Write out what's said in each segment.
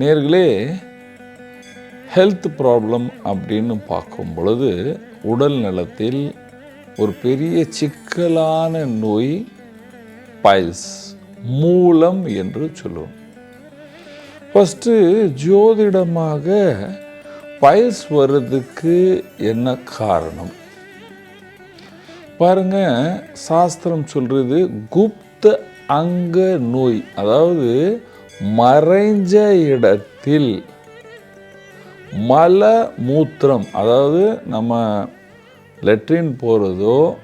நேர்களே health problem அப்படின்னு பார்க்கும் பொழுது உடல் நலத்தில் ஒரு பெரிய சிக்கலான நோய் பைல்ஸ் மூலம் என்று சொல்லுவோம். ஃபஸ்ட்டு ஜோதிடமாக பைல்ஸ் வர்றதுக்கு என்ன காரணம்? பாருங்க சாஸ்திரம் சொல்கிறது குப்த அங்க நோய் அதாவது மறைஞ்ச இடத்தில் மல மூத்திரம் அதாவது நம்ம லெட்ரின் போகிறதோ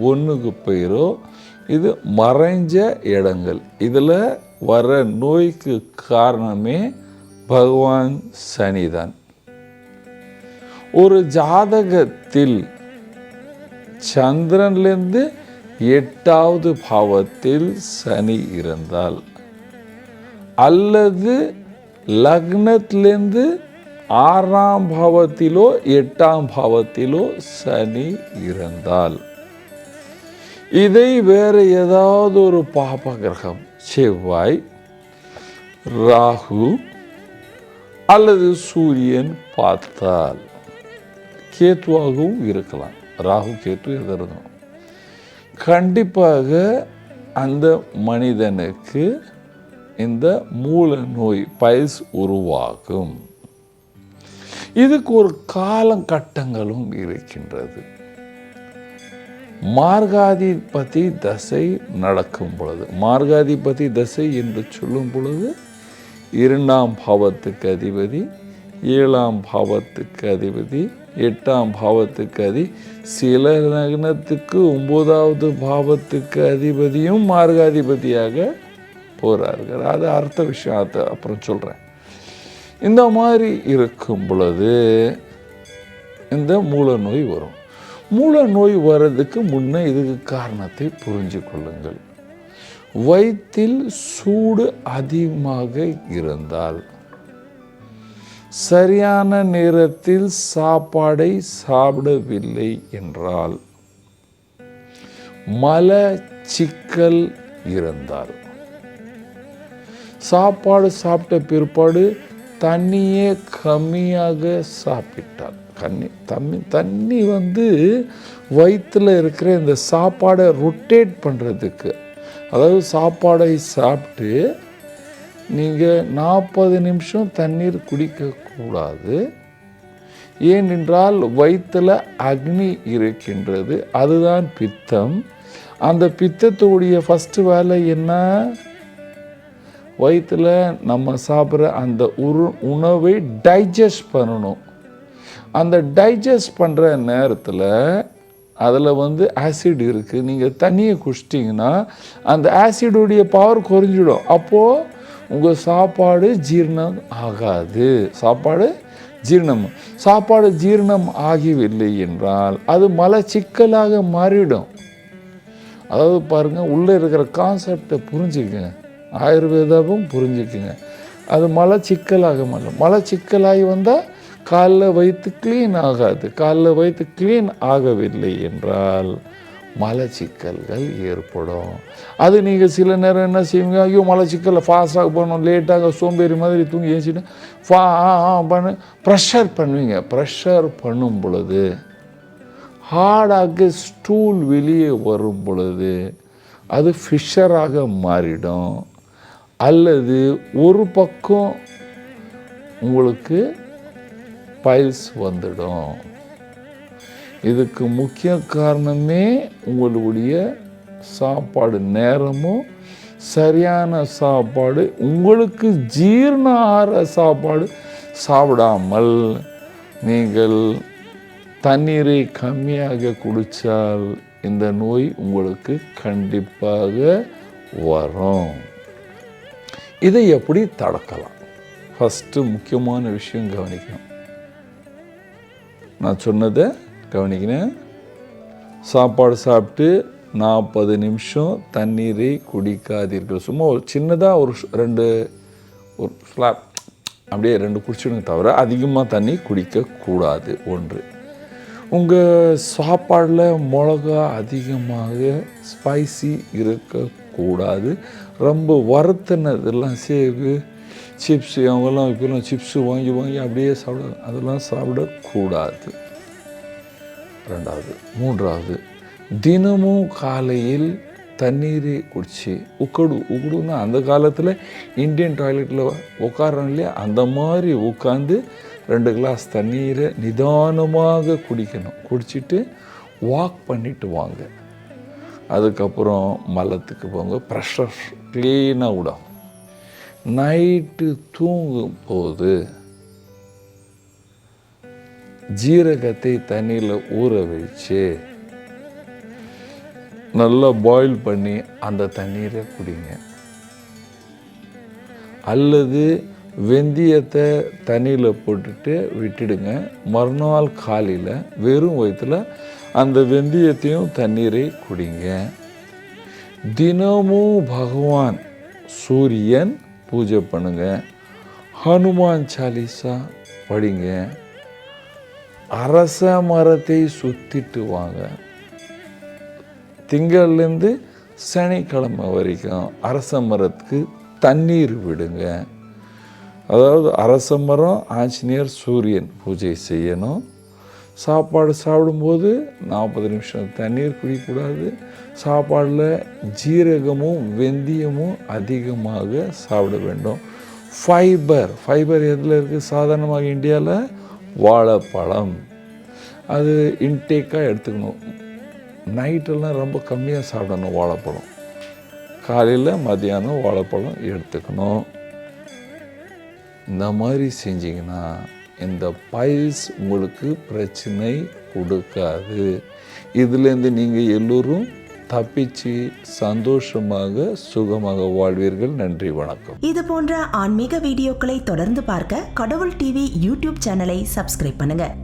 ஒன்றுக்கு போயிரோ இது மறைஞ்ச இடங்கள். இதில் வர நோய்க்கு காரணமே பகவான் சனிதான் ஒரு ஜாதகத்தில் சந்திரன்லேருந்து எட்டாவது பாவத்தில் சனி இருந்தால் அல்லது லக்னத்திலேருந்து ஆறாம் பாவத்திலோ எட்டாம் பாவத்திலோ சனி இருந்தால் இதை வேறு ஏதாவது ஒரு பாப கிரகம் செவ்வாய் ராகு அல்லது சூரியன் பார்த்தால் கேத்துவாகவும் இருக்கலாம். ராகு கேத்து எதிர்தான் கண்டிப்பாக அந்த மனிதனுக்கு இந்த மூல நோய் பைல்ஸ் உருவாகும். இதுக்கு ஒரு காலகட்டங்களும் இருக்கின்றது. மார்காதிபதி தசை நடக்கும் பொழுது மார்காதிபதி தசை என்று சொல்லும் பொழுது இரண்டாம் பாவத்துக்கு அதிபதி ஏழாம் பாவத்துக்கு அதிபதி எட்டாம் பாவத்துக்கு அதி சில நகனத்துக்கு ஒன்பதாவது பாவத்துக்கு அதிபதியும் மார்காதிபதியாக போகிறார்கள் அது அர்த்த விஷயத்தை அப்புறம் சொல்கிறேன் இந்த மாதிரி இருக்கும் பொழுது இந்த மூல நோய் வரும். மூல நோய் வர்றதுக்கு முன்னே இதுக்கு காரணத்தை புரிஞ்சு கொள்ளுங்கள். வயிற்றில் சூடு அதிகமாக இருந்தால் சரியான நேரத்தில் சாப்பாடை சாப்பிடவில்லை என்றால் மல சிக்கல் இருந்தால் சாப்பாடு சாப்பிட்ட பிற்பாடு தண்ணியே கம்மியாக சாப்பிட்டார். கண்ணி தம்மி தண்ணி வந்து வயிற்றில் இருக்கிற இந்த சாப்பாடை ரொட்டேட் பண்ணுறதுக்கு அதாவது சாப்பாடை சாப்பிட்டு நீங்கள் நாற்பது நிமிஷம் தண்ணீர் குடிக்கக்கூடாது ஏனென்றால் வயிற்றில் அக்னி இருக்கின்றது. அதுதான் பித்தம். அந்த பித்தத்துடைய ஃபஸ்ட்டு வேலை என்ன? வயிற்றில் நம்ம சாப்பிட்ற அந்த உரு உணவை டைஜஸ்ட் பண்ணணும். அந்த டைஜஸ்ட் பண்ணுற நேரத்தில் அதில் வந்து ஆசிட் இருக்குது நீங்கள் தண்ணியை குடிச்சிட்டிங்கன்னா அந்த ஆசிடுடைய பவர் குறைஞ்சிடும். அப்போது உங்கள் சாப்பாடு ஜீரணம் ஆகாது. சாப்பாடு ஜீரணம் சாப்பாடு ஜீரணம் ஆகவில்லை என்றால் அது மலை சிக்கலாக மாறிடும். அதாவது பாருங்கள் உள்ளே இருக்கிற கான்செப்டை புரிஞ்சுக்கங்க. ஆயுர்வேதாவும் புரிஞ்சுக்குங்க. அது மலச்சிக்கலாக மாறும். மலச்சிக்கலாகி வந்தால் காலில் வைத்து க்ளீன் ஆகாது. காலில் வயிற்று க்ளீன் ஆகவில்லை என்றால் மலச்சிக்கல்கள் ஏற்படும். அது நீங்கள் சில நேரம் என்ன செய்வீங்க? ஐயோ மலச்சிக்கலை ஃபாஸ்ட்டாக போகணும் லேட்டாக சோம்பேறி மாதிரி தூங்கி ஏசிட்டு ஃபா ஆ ஆ பண்ணு. ப்ரெஷர் பண்ணுவீங்க. ப்ரெஷர் பண்ணும் பொழுது ஹார்டாக ஸ்டூல் வெளியே வரும் பொழுது அது ஃபிஷராக மாறிடும். அல்லது ஒரு பக்கம் உங்களுக்கு பைல்ஸ் வந்துடும். இதுக்கு முக்கிய காரணமே உங்களுடைய சாப்பாடு நேரமும் சரியான சாப்பாடு உங்களுக்கு ஜீரண ஆற சாப்பாடு சாப்பிடாமல் நீங்கள் தண்ணீரை கம்மியாக குடித்தால் இந்த நோய் உங்களுக்கு கண்டிப்பாக வரும். இதை எப்படி தடுக்கலாம் ஃபஸ்ட்டு முக்கியமான விஷயம் கவனிக்கணும். நான் சொன்னதை கவனிக்கிறேன். சாப்பாடு சாப்பிட்டு நாற்பது நிமிஷம் தண்ணீரை குடிக்காதீர்கள். சும்மா ஒரு சின்னதாக ஒரு ரெண்டு ஒரு ஸ்லாப் அப்படியே ரெண்டு குடிச்சிடுங்க தவிர அதிகமாக தண்ணி குடிக்கக்கூடாது. ஒன்று உங்கள் சாப்பாடில் மிளகா அதிகமாக ஸ்பைசி இருக்க கூடாது. ரொம்ப வறுத்தனதெல்லாம் சேவு சிப்ஸு அவங்கெல்லாம் இப்போலாம் சிப்ஸு வாங்கி வாங்கி அப்படியே சாப்பிட அதெல்லாம் சாப்பிடக்கூடாது. ரெண்டாவது. மூன்றாவது. தினமும் காலையில் தண்ணீரை குடிச்சு உக்கடு உக்கடுன்னா அந்த காலத்தில் இந்தியன் டாய்லெட்டில் உட்காரோம் இல்லையா? அந்த மாதிரி உட்காந்து ரெண்டு கிளாஸ் தண்ணீரை நிதானமாக குடிக்கணும். குடிச்சிட்டு வாக் பண்ணிட்டு வாங்க. அதுக்கப்புறம் மலத்துக்கு போங்க. ப்ரெஷர் க்ளீனாக விடும். நைட்டு தூங்கும் போது ஜீரகத்தை தண்ணியில் ஊற வச்சு நல்லா பாயில் பண்ணி அந்த தண்ணீரை குடிங்க. அல்லது வெந்தயத்தை தண்ணியில் போட்டுட்டு விட்டுடுங்க. மறுநாள் காலையில் வெறும் வயிற்றில் அந்த வெந்தயத்தையும் தண்ணீரை குடிங்க. தினமும் பகவான் சூரியன் பூஜை பண்ணுங்க. ஹனுமான் சாலிசா படிங்க. அரச மரத்தை சுத்திட்டு வாங்க. திங்கள்லேருந்து சனிக்கிழமை வரைக்கும் அரச மரத்துக்கு தண்ணீர் விடுங்க. அதாவது அரச மரம் ஆஞ்சநேயர் சூரியன் பூஜை செய்யணும். சாப்பாடு சாப்பிடும்போது நாற்பது நிமிஷம் தண்ணீர் குடிக்கக்கூடாது. சாப்பாடில் ஜீரகமும் வெந்தயமும் அதிகமாக சாப்பிட வேண்டும். ஃபைபர் ஃபைபர் எதில் இருக்குது சாதாரணமாக இந்தியாவில் வாழைப்பழம். அது இன்டேக்காக எடுத்துக்கணும். நைட்டெல்லாம் ரொம்ப கம்மியாக சாப்பிடணும் வாழைப்பழம். காலையில் மத்தியானம் வாழைப்பழம் எடுத்துக்கணும். இந்த மாதிரி செஞ்சிங்கன்னா இந்த பைல்ஸ் உங்களுக்கு பிரச்சனை கொடுக்காது. இதுலேருந்து நீங்கள் எல்லோரும் தப்பிச்சு சந்தோஷமாக சுகமாக வாழ்வீர்கள். நன்றி வணக்கம். இது போன்ற ஆன்மீக வீடியோக்களை தொடர்ந்து பார்க்க கடவுள் டிவி யூடியூப் சேனலை சப்ஸ்கிரைப் பண்ணுங்க.